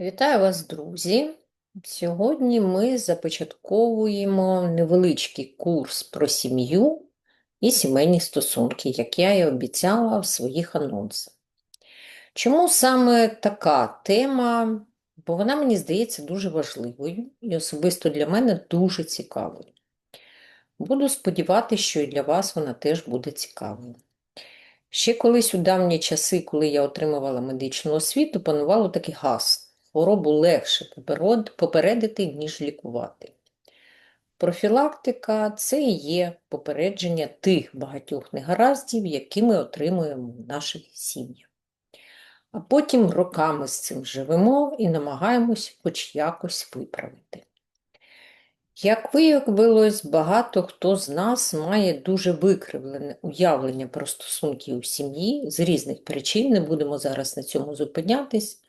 Вітаю вас, друзі! Сьогодні ми започатковуємо невеличкий курс про сім'ю і сімейні стосунки, як я і обіцяла в своїх анонсах. Чому саме така тема? Бо вона, мені здається, дуже важливою і особисто для мене дуже цікавою. Буду сподіватися, що і для вас вона теж буде цікавою. Ще колись у давні часи, коли я отримувала медичну освіту, панувало таке гасло хворобу легше попередити, ніж лікувати. Профілактика це і є попередження тих багатьох негараздів, які ми отримуємо в наших сім'ях. А потім роками з цим живемо і намагаємось хоч якось виправити. Як виявилось, багато хто з нас має дуже викривлене уявлення про стосунки у сім'ї з різних причин, не будемо зараз на цьому зупинятись.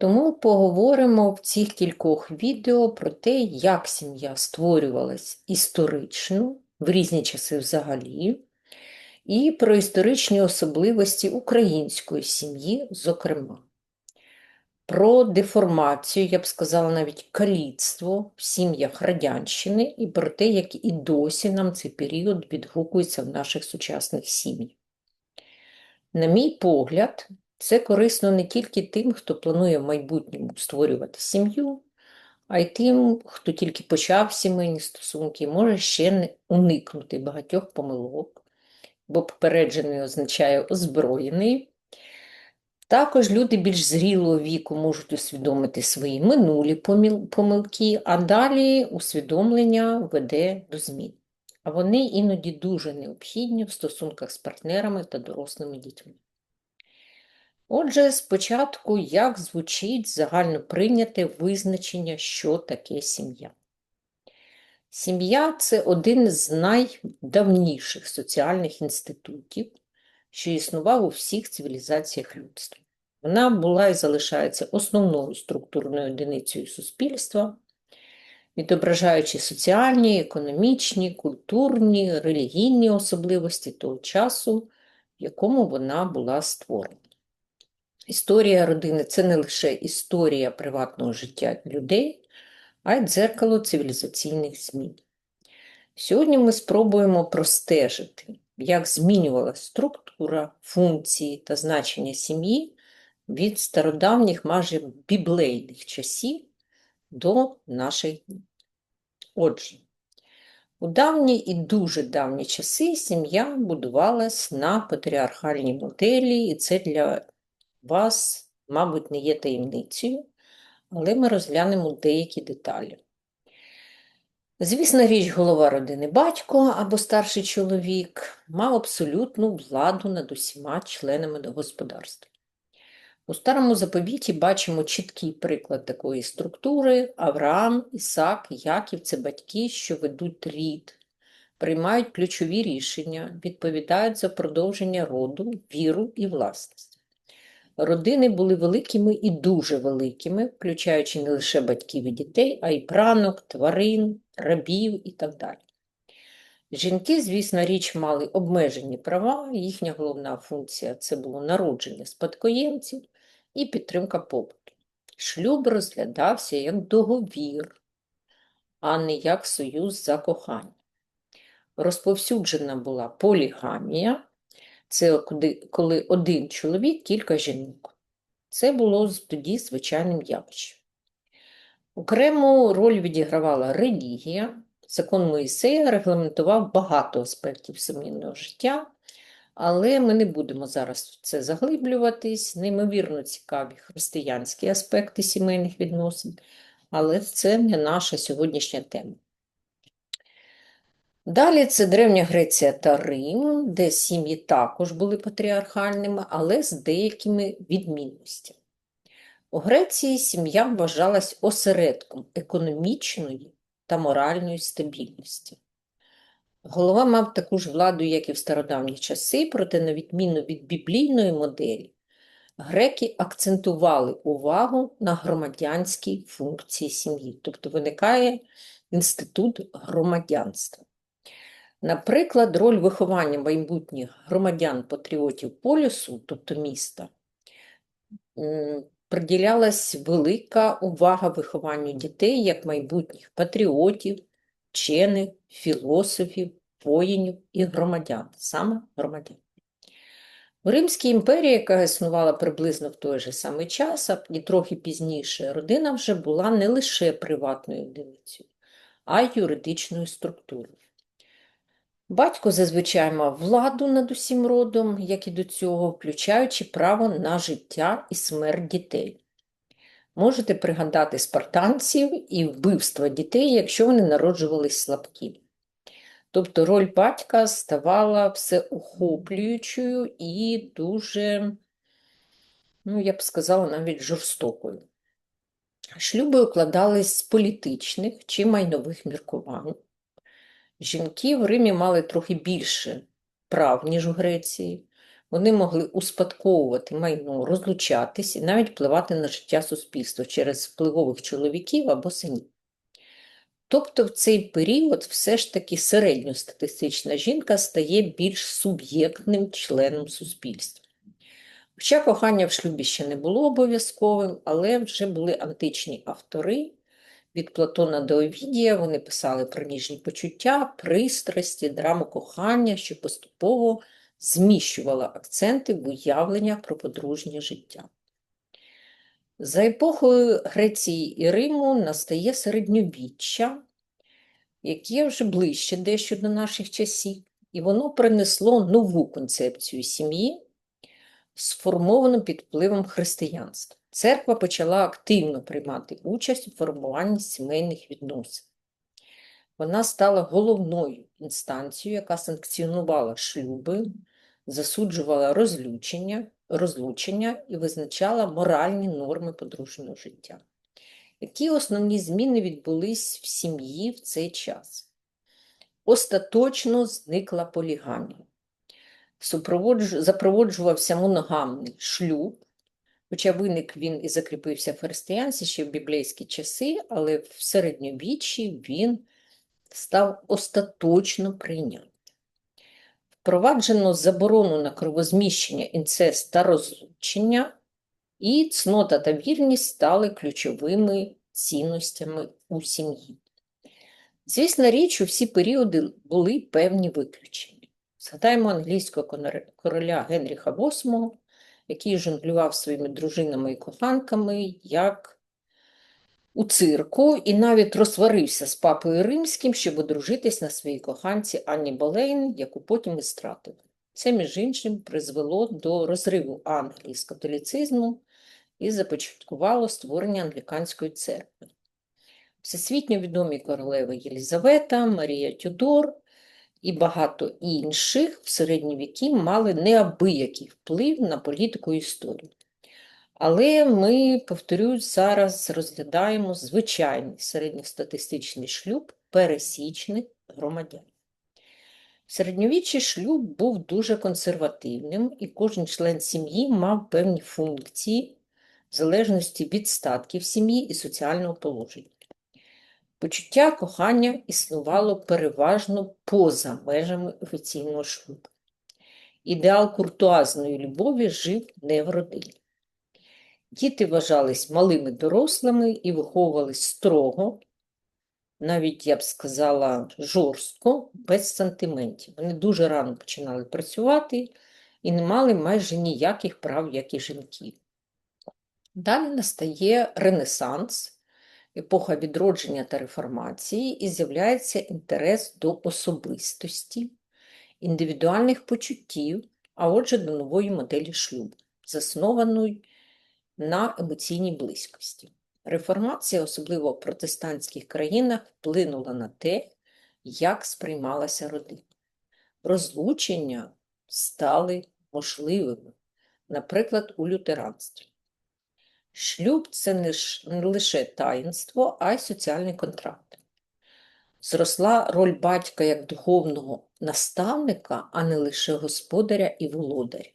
Тому поговоримо в цих кількох відео про те, як сім'я створювалась історично, в різні часи взагалі, і про історичні особливості української сім'ї, зокрема. Про деформацію, я б сказала, навіть каліцтво в сім'ях Радянщини і про те, як і досі нам цей період відгукується в наших сучасних сім'ях. На мій погляд, це корисно не тільки тим, хто планує в майбутньому створювати сім'ю, а й тим, хто тільки почав сімейні стосунки, може ще не уникнути багатьох помилок, бо попереджений означає озброєний. Також люди більш зрілого віку можуть усвідомити свої минулі помилки, а далі усвідомлення веде до змін. А вони іноді дуже необхідні в стосунках з партнерами та дорослими дітьми. Отже, спочатку, як звучить загально прийняте визначення, що таке сім'я. Сім'я це один з найдавніших соціальних інститутів, що існував у всіх цивілізаціях людства. Вона була і залишається основною структурною одиницею суспільства, відображаючи соціальні, економічні, культурні, релігійні особливості того часу, в якому вона була створена. Історія родини це не лише історія приватного життя людей, а й дзеркало цивілізаційних змін. Сьогодні ми спробуємо простежити, як змінювалася структура, функції та значення сім'ї від стародавніх, майже біблейних часів до наших днів. Отже, у давні і дуже давні часи сім'я будувалась на патріархальній моделі, і це для вас, мабуть, не є таємницею, але ми розглянемо деякі деталі. Звісна річ, голова родини батько або старший чоловік мав абсолютну владу над усіма членами до господарства. У старому заповіті бачимо чіткий приклад такої структури: Авраам, Ісак, Яків це батьки, що ведуть рід, приймають ключові рішення, відповідають за продовження роду, віру і власність. Родини були великими і дуже великими, включаючи не лише батьків і дітей, а й пранок, тварин, рабів і так далі. Жінки, звісно, річ мали обмежені права, їхня головна функція це було народження спадкоємців і підтримка побуту. Шлюб розглядався як договір, а не як союз за кохання. Розповсюджена була полігамія, це коли один чоловік, кілька жінок. Це було тоді звичайним явищем. Окрему роль відігравала релігія. Закон Моїсея регламентував багато аспектів сімейного життя, але ми не будемо зараз в це заглиблюватись. Неймовірно цікаві християнські аспекти сімейних відносин, але це не наша сьогоднішня тема. Далі це Древня Греція та Рим, де сім'ї також були патріархальними, але з деякими відмінностями. У Греції сім'я вважалась осередком економічної та моральної стабільності. Голова мав таку ж владу, як і в стародавні часи, проте, на відміну від біблійної моделі, греки акцентували увагу на громадянській функції сім'ї, тобто виникає інститут громадянства. Наприклад, роль виховання майбутніх громадян-патріотів полюсу, тобто міста, приділялась велика увага вихованню дітей як майбутніх патріотів, вчених, філософів, воїнів і громадян, саме громадян. У Римській імперії, яка існувала приблизно в той же самий час, а і трохи пізніше, родина вже була не лише приватною одиницею, а й юридичною структурою. Батько зазвичай мав владу над усім родом, як і до цього, включаючи право на життя і смерть дітей. Можете пригадати спартанців і вбивства дітей, якщо вони народжувались слабкі. Тобто роль батька ставала всеохоплюючою і дуже, ну, я б сказала, навіть жорстокою. Шлюби укладались з політичних чи майнових міркувань. Жінки в Римі мали трохи більше прав, ніж у Греції. Вони могли успадковувати майно, розлучатись і навіть впливати на життя суспільства через впливових чоловіків або синів. Тобто в цей період все ж таки середньостатистична жінка стає більш суб'єктним членом суспільства. Хоча кохання в шлюбі ще не було обов'язковим, але вже були античні автори. Від Платона до Овідія вони писали про ніжні почуття, пристрасті, драму кохання, що поступово зміщувала акценти в уявленнях про подружнє життя. За епохою Греції і Риму настає середньовіччя, яке вже ближче дещо до наших часів, і воно принесло нову концепцію сім'ї, сформовану під впливом християнства. Церква почала активно приймати участь у формуванні сімейних відносин. Вона стала головною інстанцією, яка санкціонувала шлюби, засуджувала розлучення, розлучення і визначала моральні норми подружнього життя. Які основні зміни відбулись в сім'ї в цей час? Остаточно зникла полігамія. Запроводжувався моногамний шлюб, хоча виник він і закріпився в християнстві ще в біблійські часи, але в середньовіччі він став остаточно прийнятим. Впроваджено заборону на кровозміщення, інцест та розлучення, і цнота та вірність стали ключовими цінностями у сім'ї. Звісно, річ, у всі періоди були певні виключення. Згадаємо англійського короля Генріха VIII, який жонглював своїми дружинами і коханками, як у цирку, і навіть розсварився з папою римським, щоб одружитись на своїй коханці Анні Болейн, яку потім і стратив. Це, між іншим, призвело до розриву Англії з католіцизму і започаткувало створення англіканської церкви. Всесвітньо відомі королеви Єлізавета, Марія Тюдор і багато інших в середні віки мали неабиякий вплив на політику і історію. Але ми, повторюсь, зараз розглядаємо звичайний середньостатистичний шлюб пересічних громадян. Середньовічий шлюб був дуже консервативним, і кожен член сім'ї мав певні функції в залежності від статків сім'ї і соціального положення. Почуття кохання існувало переважно поза межами офіційного шлюбу. Ідеал куртуазної любові жив не в родині. Діти вважались малими дорослими і виховувались строго, навіть, я б сказала, жорстко, без сантиментів. Вони дуже рано починали працювати і не мали майже ніяких прав, як і жінки. Далі настає Ренесанс епоха відродження та реформації, і з'являється інтерес до особистості, індивідуальних почуттів, а отже, до нової моделі шлюбу, заснованої на емоційній близькості. Реформація, особливо в протестантських країнах, вплинула на те, як сприймалася родина. Розлучення стали можливими, наприклад, у лютеранстві. Шлюб це не лише таїнство, а й соціальний контракт. Зросла роль батька як духовного наставника, а не лише господаря і володаря.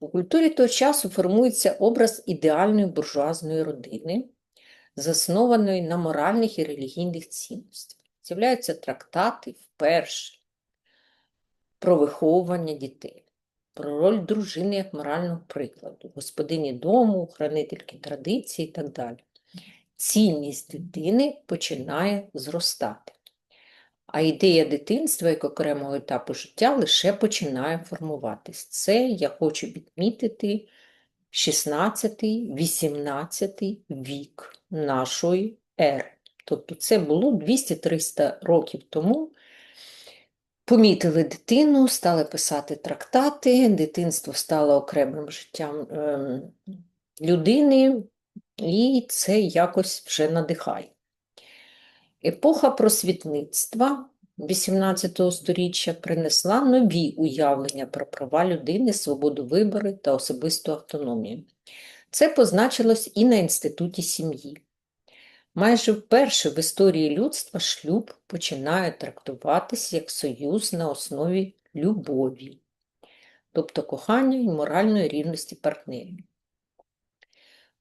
У культурі того часу формується образ ідеальної буржуазної родини, заснованої на моральних і релігійних цінностях. З'являються трактати вперше про виховування дітей. Про роль дружини як морального прикладу, господині дому, хранительки традицій і так далі. Цінність дитини починає зростати. А ідея дитинства як окремого етапу життя лише починає формуватись. Це я хочу відмітити 16-18 вік нашої ери. Тобто це було 200-300 років тому. Помітили дитину, стали писати трактати, дитинство стало окремим життям ем, людини, і це якось вже надихає. Епоха просвітництва XVIII століття принесла нові уявлення про права людини, свободу вибору та особисту автономію. Це позначилось і на інституті сім'ї. Майже вперше в історії людства шлюб починає трактуватися як союз на основі любові, тобто кохання і моральної рівності партнерів.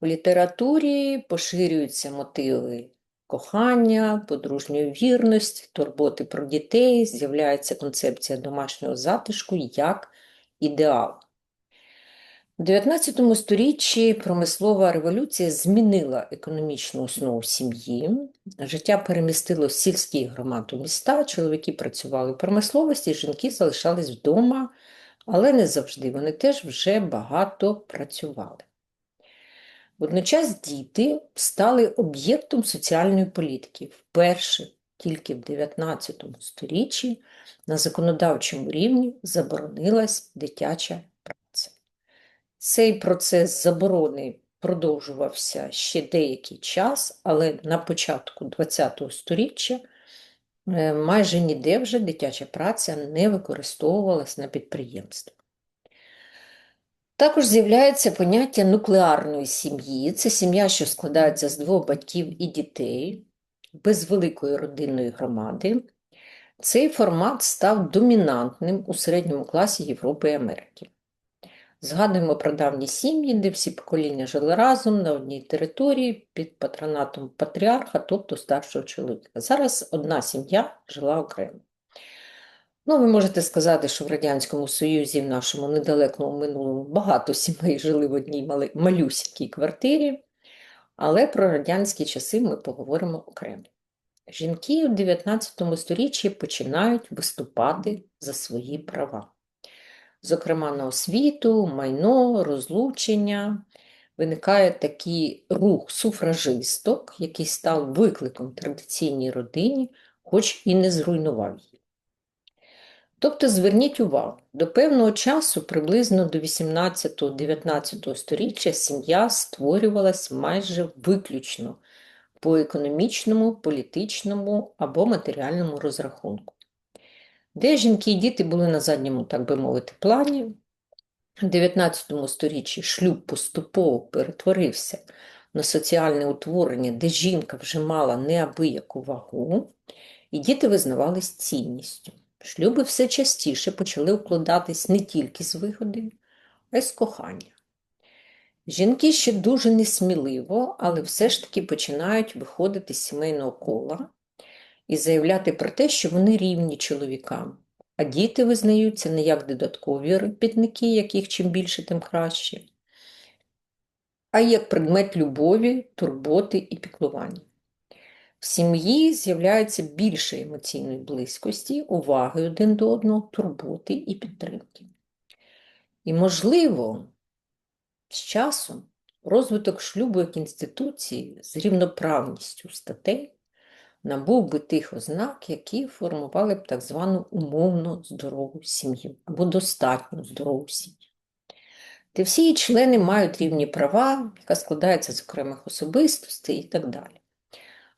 У літературі поширюються мотиви кохання, подружньої вірності, турботи про дітей, з'являється концепція домашнього затишку як ідеал. У 19 сторіччі промислова революція змінила економічну основу сім'ї, життя перемістило з сільських громад у міста, чоловіки працювали в промисловості, жінки залишались вдома, але не завжди. Вони теж вже багато працювали. Водночас діти стали об'єктом соціальної політики. Вперше тільки в 19 сторіччі на законодавчому рівні заборонилась дитяча. Цей процес заборони продовжувався ще деякий час, але на початку ХХ століття е, майже ніде вже дитяча праця не використовувалась на підприємствах. Також з'являється поняття нуклеарної сім'ї. Це сім'я, що складається з двох батьків і дітей, без великої родинної громади. Цей формат став домінантним у середньому класі Європи і Америки. Згадуємо про давні сім'ї, де всі покоління жили разом на одній території під патронатом патріарха, тобто старшого чоловіка. Зараз одна сім'я жила окремо. Ну, ви можете сказати, що в Радянському Союзі, в нашому недалекому минулому, багато сімей жили в одній малюсінькій квартирі, але про радянські часи ми поговоримо окремо. Жінки у 19 сторіччі починають виступати за свої права. Зокрема, на освіту, майно, розлучення. Виникає такий рух суфражисток, який став викликом традиційній родині, хоч і не зруйнував її. Тобто зверніть увагу, до певного часу, приблизно до 18-19 століття, сім'я створювалась майже виключно по економічному, політичному або матеріальному розрахунку. Де жінки і діти були на задньому, так би мовити, плані, в 19 столітті шлюб поступово перетворився на соціальне утворення, де жінка вже мала неабияку вагу, і діти визнавались цінністю. Шлюби все частіше почали укладатись не тільки з вигоди, а й з кохання. Жінки ще дуже несміливо, але все ж таки починають виходити з сімейного кола і заявляти про те, що вони рівні чоловікам, а діти визнаються не як додаткові робітники, яких чим більше, тим краще, а як предмет любові, турботи і піклування. В сім'ї з'являється більше емоційної близькості, уваги один до одного, турботи і підтримки. І, можливо, з часом розвиток шлюбу як інституції з рівноправністю статей набув би тих ознак, які формували б так звану умовно здорову сім'ю або достатньо здорову сім'ю. Де всі її члени мають рівні права, яка складається з окремих особистостей і так далі.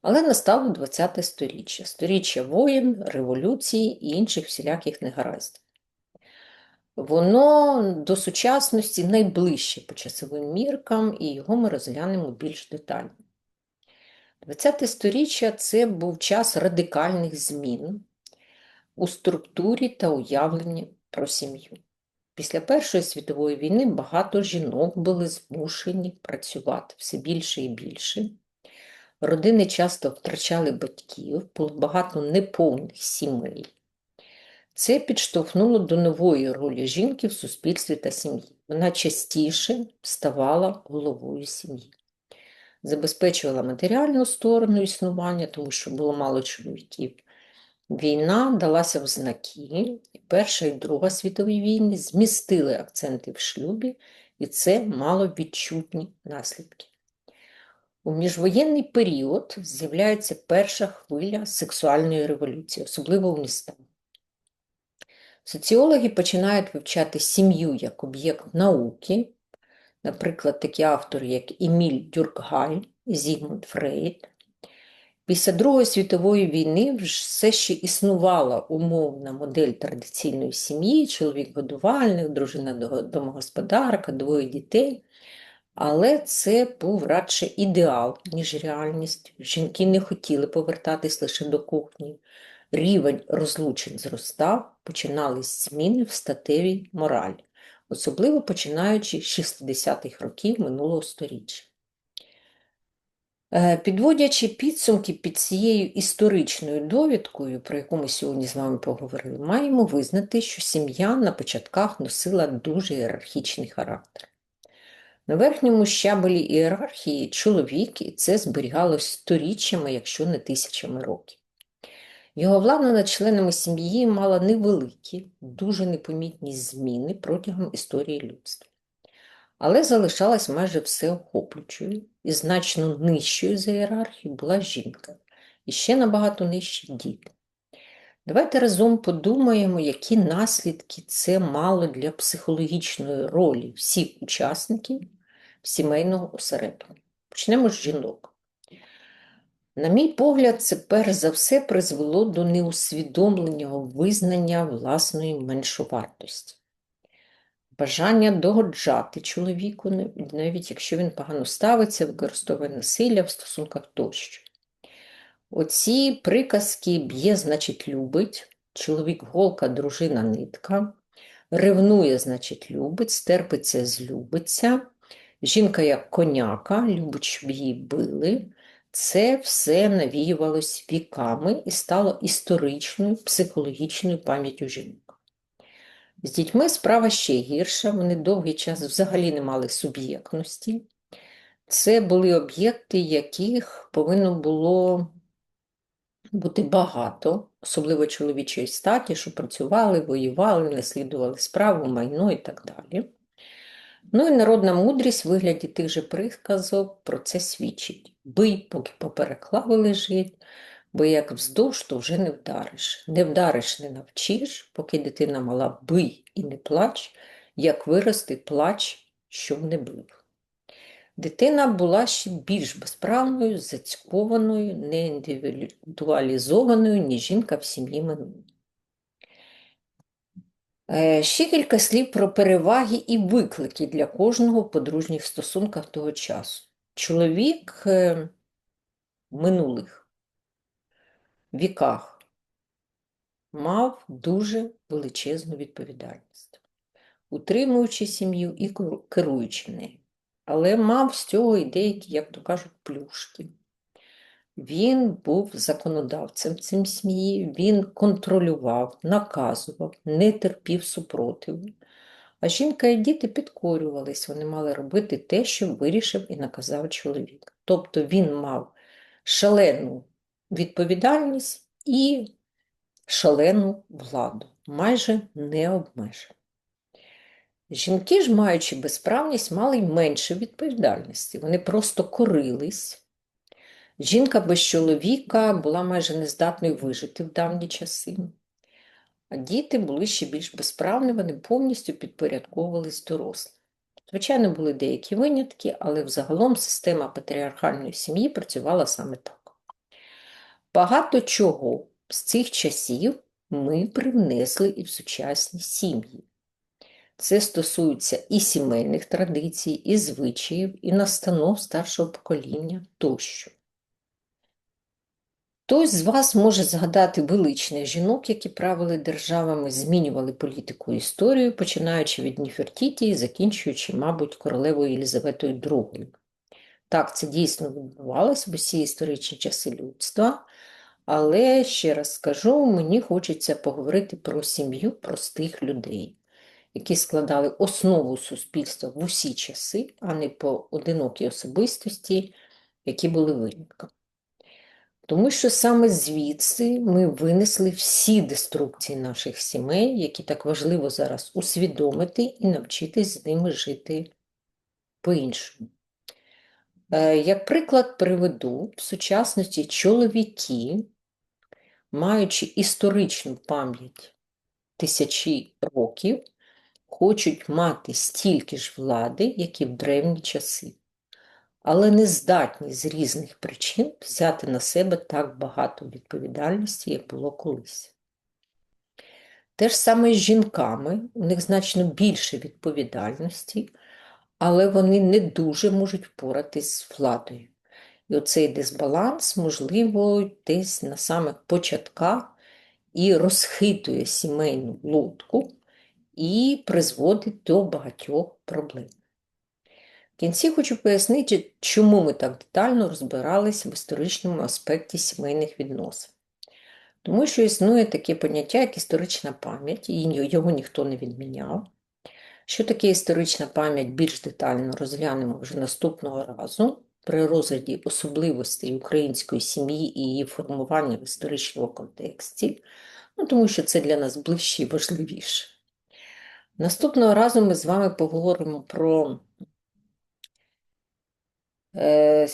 Але настало ХХ сторіччя, сторіччя воєн, революції і інших всіляких негараздів. Воно до сучасності найближче по часовим міркам, і його ми розглянемо більш детально. ХХ сторіччя це був час радикальних змін у структурі та уявленні про сім'ю. Після Першої світової війни багато жінок були змушені працювати все більше і більше. Родини часто втрачали батьків, було багато неповних сімей. Це підштовхнуло до нової ролі жінки в суспільстві та сім'ї. Вона частіше ставала головою сім'ї, забезпечувала матеріальну сторону існування, тому що було мало чоловіків. Війна далася в знаки, і Перша і Друга світові війни змістили акценти в шлюбі, і це мало відчутні наслідки. У міжвоєнний період з'являється перша хвиля сексуальної революції, особливо в містах. Соціологи починають вивчати сім'ю як об'єкт науки, наприклад, такі автори, як Еміль Дюркгаль Зігмунд Фрейд. Після Другої світової війни все ще існувала умовна модель традиційної сім'ї, чоловік-годувальник, дружина домогосподарка, двоє дітей. Але це був радше ідеал, ніж реальність. Жінки не хотіли повертатись лише до кухні. Рівень розлучень зростав, починались зміни в статевій моралі, особливо починаючи з 60-х років минулого століття. Е, підводячи підсумки під цією історичною довідкою, про яку ми сьогодні з вами поговорили, маємо визнати, що сім'я на початках носила дуже ієрархічний характер. На верхньому щабелі ієрархії чоловік, і це зберігалось сторіччями, якщо не тисячами років. Його влада над членами сім'ї мала невеликі, дуже непомітні зміни протягом історії людства але залишалась майже всеохоплюючою і значно нижчою за ієрархію була жінка, і ще набагато нижчі діти. Давайте разом подумаємо, які наслідки це мало для психологічної ролі всіх учасників сімейного осередку. Почнемо з жінок. На мій погляд, це перш за все призвело до неусвідомленого визнання власної меншовартості бажання догоджати чоловіку, навіть якщо він погано ставиться, використовує насилля в стосунках тощо. Оці приказки б'є, значить, любить, чоловік голка, дружина нитка, ревнує, значить, любить, стерпиться, злюбиться, жінка як коняка, любить, щоб її били. Це все навіювалось віками і стало історичною психологічною пам'яттю жінок. З дітьми справа ще гірша, вони довгий час взагалі не мали суб'єктності. Це були об'єкти, яких повинно було бути багато, особливо чоловічої статі, що працювали, воювали, наслідували справу, майно і так далі. Ну і народна мудрість в вигляді тих же приказок про це свідчить. Бий, поки попереклави лежить, бо як вздовж, то вже не вдариш. Не вдариш, не навчиш, поки дитина мала бий і не плач, як вирости плач, щоб не бив. Дитина була ще більш безправною, зацькованою, неіндивідуалізованою, ніж жінка в сім'ї минулої. Е, ще кілька слів про переваги і виклики для кожного в подружніх стосунках того часу. Чоловік е, минулих віках мав дуже величезну відповідальність, утримуючи сім'ю і керуючи нею. Але мав з цього і деякі, як то кажуть, плюшки. Він був законодавцем цим сім'ї, він контролював, наказував, не терпів супротиву. А жінка і діти підкорювались, вони мали робити те, що вирішив і наказав чоловік. Тобто він мав шалену відповідальність і шалену владу, майже не обмежено. Жінки ж, маючи безправність, мали й менше відповідальності. Вони просто корились. Жінка без чоловіка була майже нездатною вижити в давні часи. Діти були ще більш безправні, вони повністю підпорядковувались дорослим. Звичайно, були деякі винятки, але взагалом система патріархальної сім'ї працювала саме так. Багато чого з цих часів ми привнесли і в сучасні сім'ї. Це стосується і сімейних традицій, і звичаїв, і настанов старшого покоління тощо. Хтось з вас може згадати величних жінок, які правили державами, змінювали політику і історію, починаючи від Ніфертіті і закінчуючи, мабуть, королевою Єлизаветою II. Так, це дійсно відбувалося в усі історичні часи людства, Але ще раз скажу, мені хочеться поговорити про сім'ю простих людей, які складали основу суспільства в усі часи, а не поодинокі особистості, які були винятком. Тому що саме звідси ми винесли всі деструкції наших сімей, які так важливо зараз усвідомити і навчитись з ними жити по-іншому. Е, Як приклад приведу, в сучасності чоловіки, маючи історичну пам'ять тисячі років, хочуть мати стільки ж влади, як і в древні часи, але не здатні з різних причин взяти на себе так багато відповідальності, як було колись. Те ж саме з жінками, у них значно більше відповідальності, але вони не дуже можуть впоратись з владою. І оцей дисбаланс, можливо, десь на самих початках і розхитує сімейну лодку і призводить до багатьох проблем. Кінці хочу пояснити, чому ми так детально розбиралися в історичному аспекті сімейних відносин. Тому що існує таке поняття, як історична пам'ять, і його ніхто не відміняв. Що таке історична пам'ять більш детально розглянемо вже наступного разу при розгляді особливостей української сім'ї і її формування в історичному контексті, ну, тому що це для нас ближче і важливіше. Наступного разу ми з вами поговоримо про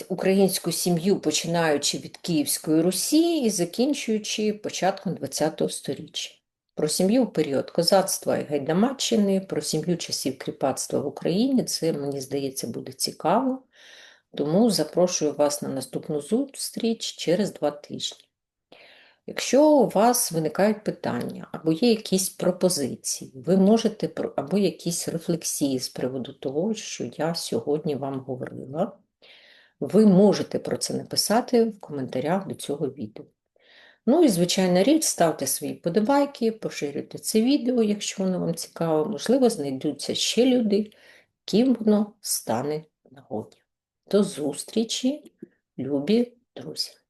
українську сім'ю, починаючи від Київської Русі і закінчуючи початком ХХ століття. Про сім'ю в період козацтва і гайдамаччини, про сім'ю часів кріпацтва в Україні. Це, мені здається, буде цікаво. Тому запрошую вас на наступну зустріч через два тижні. Якщо у вас виникають питання або є якісь пропозиції, ви можете або якісь рефлексії з приводу того, що я сьогодні вам говорила, ви можете про це написати в коментарях до цього відео. Ну і, звичайна річ, ставте свої подобайки, поширюйте це відео, якщо воно вам цікаво. Можливо, знайдуться ще люди, ким воно стане нагоді. До зустрічі, любі друзі!